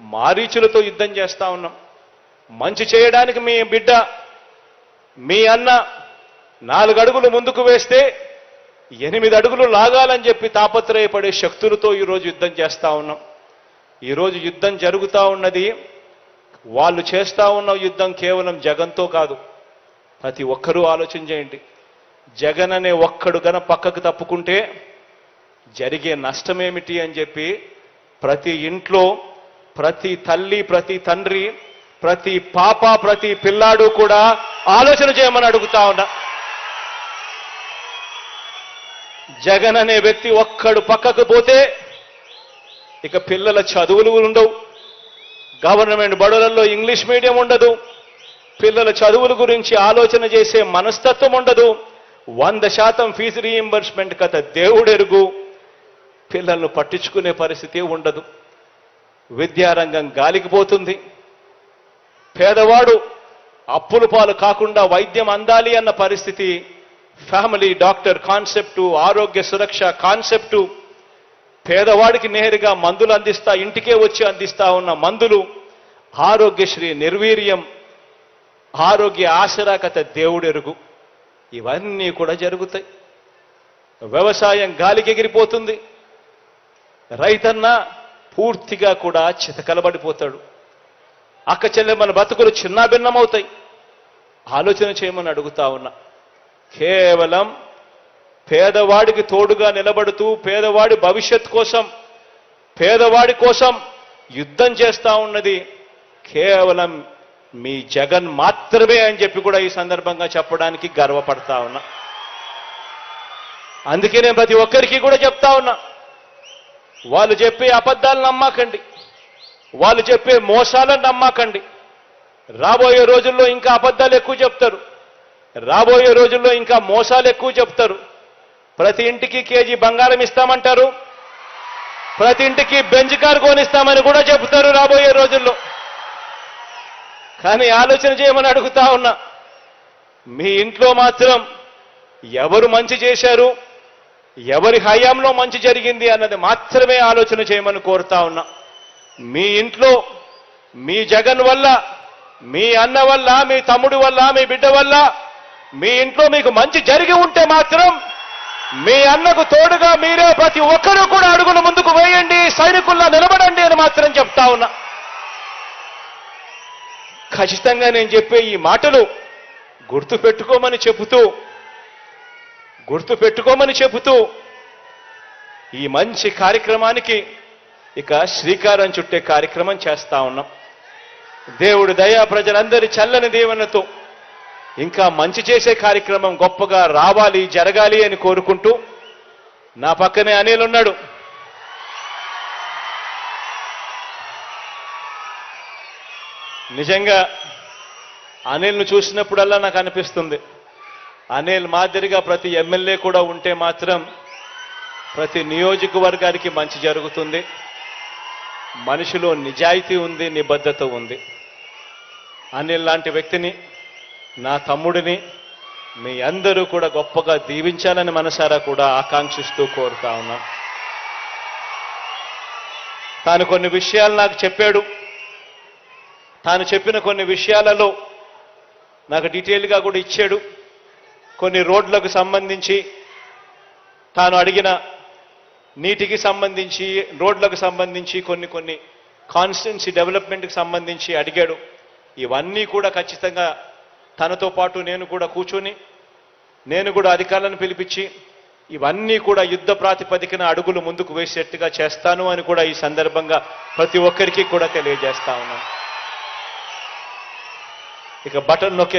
మారీచులతో యుద్ధం చేస్తా ఉన్నాం. మంచి చేయడానికి మీ బిడ్డ మీ అన్న నాలుగు అడుగులు ముందుకు వేస్తే ఎనిమిది అడుగులు లాగాలని చెప్పి తాపత్రయపడే శక్తులతో ఈరోజు యుద్ధం చేస్తా ఉన్నాం. ఈరోజు యుద్ధం జరుగుతూ ఉన్నది. వాళ్ళు చేస్తా ఉన్న యుద్ధం కేవలం జగన్తో కాదు. ప్రతి ఒక్కరూ ఆలోచన చేయండి. జగన్ అనే ఒక్కడు గన పక్కకు తప్పుకుంటే జరిగే నష్టమేమిటి అని చెప్పి ప్రతి ఇంట్లో ప్రతి తల్లి ప్రతి తండ్రి ప్రతి పాప ప్రతి పిల్లాడు కూడా ఆలోచన చేయమని అడుగుతా ఉన్నా. జగన్ అనే వ్యక్తి ఒక్కడు పక్కకు పోతే ఇక పిల్లల చదువులు ఉండవు. గవర్నమెంట్ బడులలో ఇంగ్లీష్ మీడియం ఉండదు. పిల్లల చదువుల గురించి ఆలోచన చేసే మనస్తత్వం ఉండదు. వంద శాతం ఫీజు రీయింబర్స్మెంట్ కథ దేవుడెరుగు. పిల్లలను పట్టించుకునే పరిస్థితి ఉండదు. విద్యారంగం గాలికి పోతుంది. పేదవాడు అప్పుల పాలు కాకుండా వైద్యం అందాలి అన్న పరిస్థితి ఫ్యామిలీ డాక్టర్ కాన్సెప్టు ఆరోగ్య సురక్ష కాన్సెప్టు పేదవాడికి నేరుగా మందులు అందిస్తా ఇంటికే వచ్చి అందిస్తా ఉన్న మందులు ఆరోగ్యశ్రీ నిర్వీర్యం ఆరోగ్య ఆశరాకత దేవుడెరుగు. ఇవన్నీ కూడా జరుగుతాయి. వ్యవసాయం గాలికి ఎగిరిపోతుంది. రైతన్న పూర్తిగా కూడా చితకలబడిపోతాడు. అక్క చెల్లెమ్మల బతుకులు చిన్నాభిన్నమవుతాయి ఆలోచన చేయమని అడుగుతా ఉన్నా. కేవలం పేదవాడికి తోడుగా నిలబడుతూ పేదవాడి భవిష్యత్ కోసం పేదవాడి కోసం యుద్ధం చేస్తా ఉన్నది కేవలం మీ జగన్ మాత్రమే అని చెప్పి కూడా ఈ సందర్భంగా చెప్పడానికి గర్వపడతా ఉన్నా. అందుకే నేను ప్రతి ఒక్కరికి కూడా చెప్తా ఉన్నా. వాళ్ళు చెప్పే అబద్ధాలు నమ్మకండి. వాళ్ళు చెప్పే మోసాలను నమ్మకండి. రాబోయే రోజుల్లో ఇంకా అబద్ధాలు ఎక్కువ చెప్తారు. రాబోయే రోజుల్లో ఇంకా మోసాలు ఎక్కువ చెప్తారు. ప్రతి ఇంటికి కేజీ బంగారం ఇస్తామంటారు. ప్రతి ఇంటికి బెంచ్ కారు కొనిస్తామని కూడా చెబుతారు రాబోయే రోజుల్లో. కానీ ఆలోచన చేయమని అడుగుతా ఉన్నా మీ ఇంట్లో మాత్రం ఎవరు మంచి చేశారు? ఎవరి హయాంలో మంచి జరిగింది అన్నది మాత్రమే ఆలోచన చేయమని కోరుతా ఉన్నా. మీ ఇంట్లో మీ జగన్ వల్ల మీ అన్న వల్ల మీ తమ్ముడి వల్ల మీ బిడ్డ వల్ల మీ ఇంట్లో మీకు మంచి జరిగి ఉంటే మాత్రం మీ అన్నకు తోడుగా మీరే ప్రతి ఒక్కరూ కూడా అడుగులు ముందుకు వేయండి సైనికుల్లా నిలబడండి అని మాత్రం చెప్తా ఉన్నా. ఖచ్చితంగా నేను చెప్పే ఈ మాటలు గుర్తు పెట్టుకోమని చెబుతూ గుర్తు పెట్టుకోమని చెబుతూ ఈ మంచి కార్యక్రమానికి ఇక శ్రీకారం చుట్టే కార్యక్రమం చేస్తా ఉన్నాం. దేవుడు దయా ప్రజలందరి చల్లని దీవెనతో ఇంకా మంచి చేసే కార్యక్రమం గొప్పగా రావాలి జరగాలి అని కోరుకుంటూ నా పక్కనే అనిల్ ఉన్నాడు. నిజంగా అనిల్ను చూసినప్పుడల్లా నాకు అనిపిస్తుంది. అనిల్ మాదిరిగా ప్రతి ఎమ్మెల్యే కూడా ఉంటే మాత్రం ప్రతి నియోజకవర్గానికి మంచి జరుగుతుంది. మనిషిలో నిజాయితీ ఉంది నిబద్ధత ఉంది. అనిల్ లాంటి వ్యక్తిని నా తమ్ముడిని మీ అందరూ కూడా గొప్పగా దీవించాలని మనసారా కూడా ఆకాంక్షిస్తూ కోరుతా ఉన్నాం. తాను కొన్ని విషయాలు నాకు చెప్పాడు. తాను చెప్పిన కొన్ని విషయాలలో నాకు డీటెయిల్గా కూడా ఇచ్చాడు. కొన్ని రోడ్లకు సంబంధించి తాను అడిగిన నీటికి సంబంధించి రోడ్లకు సంబంధించి కొన్ని కొన్ని కాన్స్టిట్యున్సీ డెవలప్మెంట్కి సంబంధించి అడిగాడు. ఇవన్నీ కూడా ఖచ్చితంగా తనతో పాటు నేను కూడా కూర్చొని నేను కూడా అధికారులను పిలిపించి ఇవన్నీ కూడా యుద్ధ ప్రాతిపదికన అడుగులు ముందుకు వేసేట్టుగా చేస్తాను అని కూడా ఈ సందర్భంగా ప్రతి ఒక్కరికి కూడా తెలియజేస్తా ఉన్నాను. ఇక బటన్ నొక్కే